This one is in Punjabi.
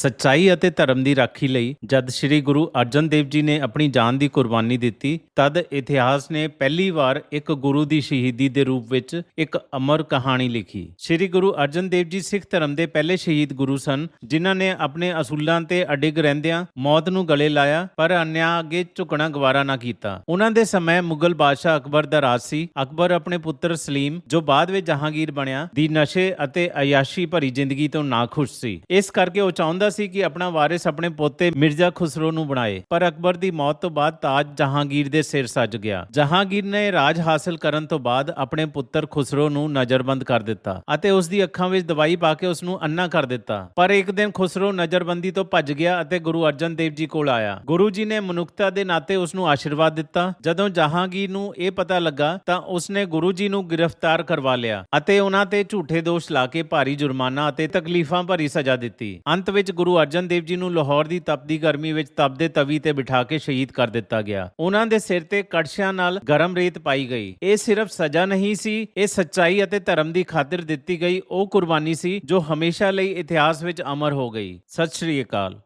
ਸੱਚਾਈ ਅਤੇ ਧਰਮ ਦੀ ਰਾਖੀ ਲਈ ਜਦ ਸ੍ਰੀ ਗੁਰੂ ਅਰਜਨ ਦੇਵ ਜੀ ਨੇ ਆਪਣੀ ਜਾਨ ਦੀ ਕੁਰਬਾਨੀ ਦਿੱਤੀ, ਤਦ ਇਤਿਹਾਸ ਨੇ ਪਹਿਲੀ ਵਾਰ ਇੱਕ ਗੁਰੂ ਦੀ ਸ਼ਹੀਦੀ ਦੇ ਰੂਪ ਵਿੱਚ ਇੱਕ ਅਮਰ ਕਹਾਣੀ ਲਿਖੀ। ਸ੍ਰੀ ਗੁਰੂ ਅਰਜਨ ਦੇਵ ਜੀ ਸਿੱਖ ਧਰਮ ਦੇ ਪਹਿਲੇ ਸ਼ਹੀਦ ਗੁਰੂ ਸਨ, ਜਿਨ੍ਹਾਂ ਨੇ ਆਪਣੇ ਅਸੂਲਾਂ ਤੇ ਅਡਿਗ ਰਹਿੰਦਿਆਂ ਮੌਤ ਨੂੰ ਗਲੇ ਲਾਇਆ, ਪਰ ਅਨਿਆਂ ਅੱਗੇ ਝੁਕਣਾ ਗਵਾਰਾ ਨਾ ਕੀਤਾ। ਉਹਨਾਂ ਦੇ ਸਮੇਂ ਮੁਗਲ ਬਾਦਸ਼ਾਹ ਅਕਬਰ ਦਾ ਰਾਜ ਸੀ। ਅਕਬਰ ਆਪਣੇ ਪੁੱਤਰ ਸਲੀਮ, ਜੋ ਬਾਅਦ ਵਿੱਚ ਜਹਾਂਗੀਰ ਬਣਿਆ, ਦੀ ਨਸ਼ੇ ਅਤੇ ਅਯਾਸ਼ੀ ਭਰੀ ਜ਼ਿੰਦਗੀ ਤੋਂ ਨਾਖੁਸ਼ ਸੀ। ਇਸ ਕਰਕੇ ਉਹ ਚਾਹੁੰਦਾ ਸੀ ਕਿ ਆਪਣਾ ਵਾਰਿਸ ਆਪਣੇ ਪੋਤੇ ਮਿਰਜ਼ਾ ਖੁਸਰੋ ਨੂੰ ਬਣਾਏ। ਪਰ ਅਕਬਰ ਦੀ ਮੌਤ ਤੋਂ ਬਾਅਦ ਤਾਜ ਜਹਾਂਗੀਰ ਦੇ ਸਿਰ ਸੱਜ ਗਿਆ। ਜਹਾਂਗੀਰ ਨੇ ਰਾਜ ਹਾਸਲ ਕਰਨ ਤੋਂ ਬਾਅਦ ਆਪਣੇ ਪੁੱਤਰ ਖੁਸਰੋ ਨੂੰ ਨਜ਼ਰਬੰਦ ਕਰ ਦਿੱਤਾ ਅਤੇ ਉਸ ਦੀ ਅੱਖਾਂ ਵਿੱਚ ਦਵਾਈ ਪਾ ਕੇ ਉਸ ਨੂੰ ਅੰਨਾ ਕਰ ਦਿੱਤਾ। ਪਰ ਇੱਕ ਦਿਨ ਖੁਸਰੋ ਨਜ਼ਰਬੰਦੀ ਤੋਂ ਭੱਜ ਗਿਆ ਅਤੇ ਗੁਰੂ ਅਰਜਨ ਦੇਵ ਜੀ ਕੋਲ ਆਇਆ। ਗੁਰੂ ਜੀ ਨੇ ਮਨੁੱਖਤਾ ਦੇ ਨਾਤੇ ਉਸ ਨੂੰ ਆਸ਼ੀਰਵਾਦ ਦਿੱਤਾ। ਜਦੋਂ ਜਹਾਂਗੀਰ ਨੂੰ ਇਹ ਪਤਾ ਲੱਗਾ ਤਾਂ ਉਸਨੇ ਗੁਰੂ ਜੀ ਨੂੰ ਗ੍ਰਿਫਤਾਰ ਕਰਵਾ ਲਿਆ ਅਤੇ ਉਹਨਾਂ ਤੇ ਝੂਠੇ ਦੋਸ਼ ਲਾ ਕੇ ਭਾਰੀ ਜੁਰਮਾਨਾ ਅਤੇ ਤਕਲੀਫਾਂ ਭਰੀ ਸਜ਼ਾ ਦਿੱਤੀ। ਅੰਤ ਵਿੱਚ ਵਿੱਚ ਗੁਰੂ ਅਰਜਨ ਦੇਵ ਜੀ ਨੂੰ ਲਾਹੌਰ ਦੀ ਤਪਦੀ ਗਰਮੀ ਵਿੱਚ ਤਪਦੇ ਤਵੀ ਤੇ ਬਿਠਾ ਕੇ ਸ਼ਹੀਦ ਕਰ ਦਿੱਤਾ ਗਿਆ। ਉਹਨਾਂ ਦੇ ਸਿਰ ਤੇ ਕੜਛਿਆਂ ਨਾਲ ਗਰਮ ਰੇਤ ਪਾਈ ਗਈ। ਇਹ ਸਿਰਫ ਸਜ਼ਾ ਨਹੀਂ ਸੀ, ਇਹ ਸੱਚਾਈ ਅਤੇ ਧਰਮ ਦੀ ਖਾਤਰ ਦਿੱਤੀ ਗਈ ਉਹ ਕੁਰਬਾਨੀ ਸੀ ਜੋ ਹਮੇਸ਼ਾ ਲਈ ਇਤਿਹਾਸ ਵਿੱਚ ਅਮਰ ਹੋ ਗਈ। ਸਤਿ ਸ਼੍ਰੀ ਅਕਾਲ।